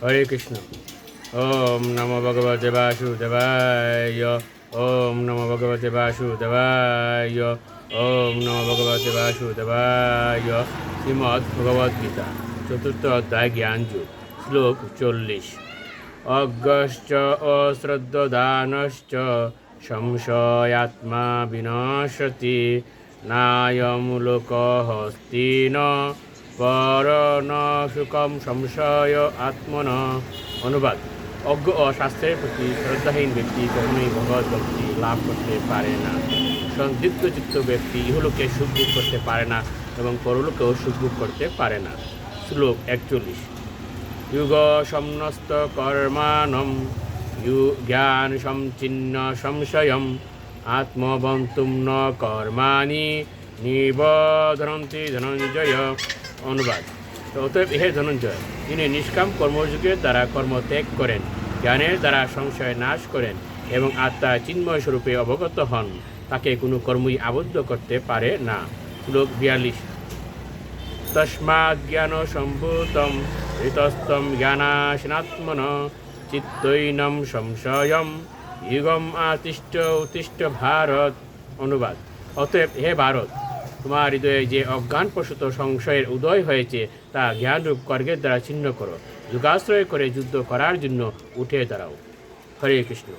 হরে কৃষ্ণ। ওম নমো ভগবতে বাসুদেবায়। ওম নমো ভগবতে বাসুদেবায়। ওম নমো ভগবতে বাসুদেবায়। শ্রীমদ্ ভগবদ্গীতা চতুর্থ অধ্যায় জ্ঞানযুগ শ্লোক চল্লিশ। অজ্ঞশ্চ অশ্রদ্ধদানশ্চ সংশয়াত্মা বিনশতি নায়মূলক হস্তিন ন সুখম সংশয় আত্মন অনুবাদ। অজ্ঞ ও শাস্ত্রের প্রতি শ্রদ্ধাহীন ব্যক্তি কখনোই ভগবত ভক্তি লাভ করতে পারে না। সন্দিগ্ধ চিত্ত ব্যক্তি ইহলোকে সুখ ভোগ করতে পারে না এবং পরলোকেও সুখ ভোগ করতে পারে না। শ্লোক একচল্লিশ। যুগ সমস্ত কর্মাণম, যু জ্ঞান সমচিহ্ন সংশয়ম আত্মবন্তুম ন কর্মাণি নিবধরন্তি ধনঞ্জয়। অনুবাদ। অতএব হে ধনঞ্জয়, যিনি নিষ্কাম কর্মযোগের দ্বারা কর্ম ত্যাগ করেন, জ্ঞানের দ্বারা সংশয় নাশ করেন এবং আত্মা চিন্ময় স্বরূপে অবগত হন, তাকে কোনো কর্মই আবদ্ধ করতে পারে না। শ্লোক বিয়াল্লিশ। তস্মাজ্ঞান সম্ভূতম, ঋতস্তম জ্ঞানাশনাত্মন চিত্তৈনম সংশয়ম, ইগম আতিষ্ঠ উতিষ্ঠ ভারত। অনুবাদ। অতএব হে ভারত তোমার হৃদয়ে যে অজ্ঞানপ্রসূত সংশয়ের উদয় হয়েছে, তা জ্ঞানরূপ কর্গের দ্বারা ছিন্ন করো। যুগাশ্রয় করে যুদ্ধ করার জন্য উঠে দাঁড়াও। হরে কৃষ্ণ।